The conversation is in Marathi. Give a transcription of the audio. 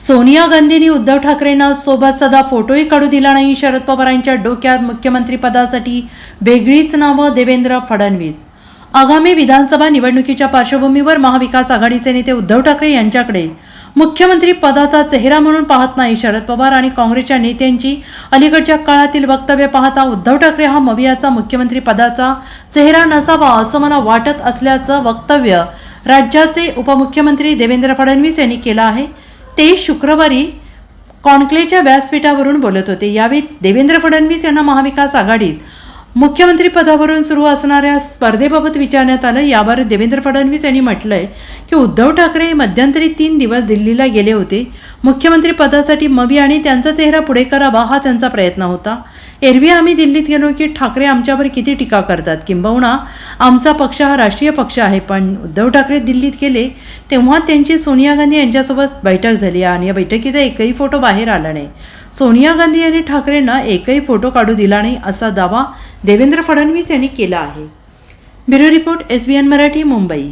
सोनिया गांधींनी उद्धव ठाकरेंना सोबत सदा फोटोही काढू दिला नाही. शरद पवारांच्या डोक्यात मुख्यमंत्रीपदासाठी वेगळीच नावं देवेंद्र फडणवीस. आगामी विधानसभा निवडणुकीच्या पार्श्वभूमीवर महाविकास आघाडीचे नेते उद्धव ठाकरे यांच्याकडे मुख्यमंत्री पदाचा चेहरा म्हणून पाहत नाही शरद पवार आणि काँग्रेसच्या नेत्यांची. अलीकडच्या काळातील वक्तव्य पाहता उद्धव ठाकरे हा मवियाचा मुख्यमंत्री पदाचा चेहरा नसावा असं मला वाटत असल्याचं वक्तव्य राज्याचे उपमुख्यमंत्री देवेंद्र फडणवीस यांनी केलं आहे. ते शुक्रवारी कॉन्क्लेच्या व्यासपीठावरून बोलत होते. यावेळी देवेंद्र फडणवीस यांना महाविकास आघाडीत मुख्यमंत्री पदावरून सुरू असणाऱ्या स्पर्धेबाबत विचारण्यात आलं. यावर देवेंद्र फडणवीस यांनी म्हटलंय की उद्धव ठाकरे मध्यंतरी तीन दिवस दिल्लीला गेले होते. मुख्यमंत्री पदासाठी मवी आणि त्यांचा चेहरा पुढे करावा हा त्यांचा प्रयत्न होता. एरवी आम्ही दिल्लीत गेलो की ठाकरे आमच्यावर किती टीका करतात. किंबहुना आमचा पक्ष हा राष्ट्रीय पक्ष आहे. पण उद्धव ठाकरे दिल्लीत गेले तेव्हा त्यांची सोनिया गांधी यांच्यासोबत बैठक झाली आणि या बैठकीचा एकही फोटो बाहेर आला नाही. सोनिया गांधी यांनी ठाकरेंना एकही फोटो काढू दिला नाही असा दावा देवेंद्र फडणवीस यांनी केला आहे. Bureau report S B N Marathi Mumbai.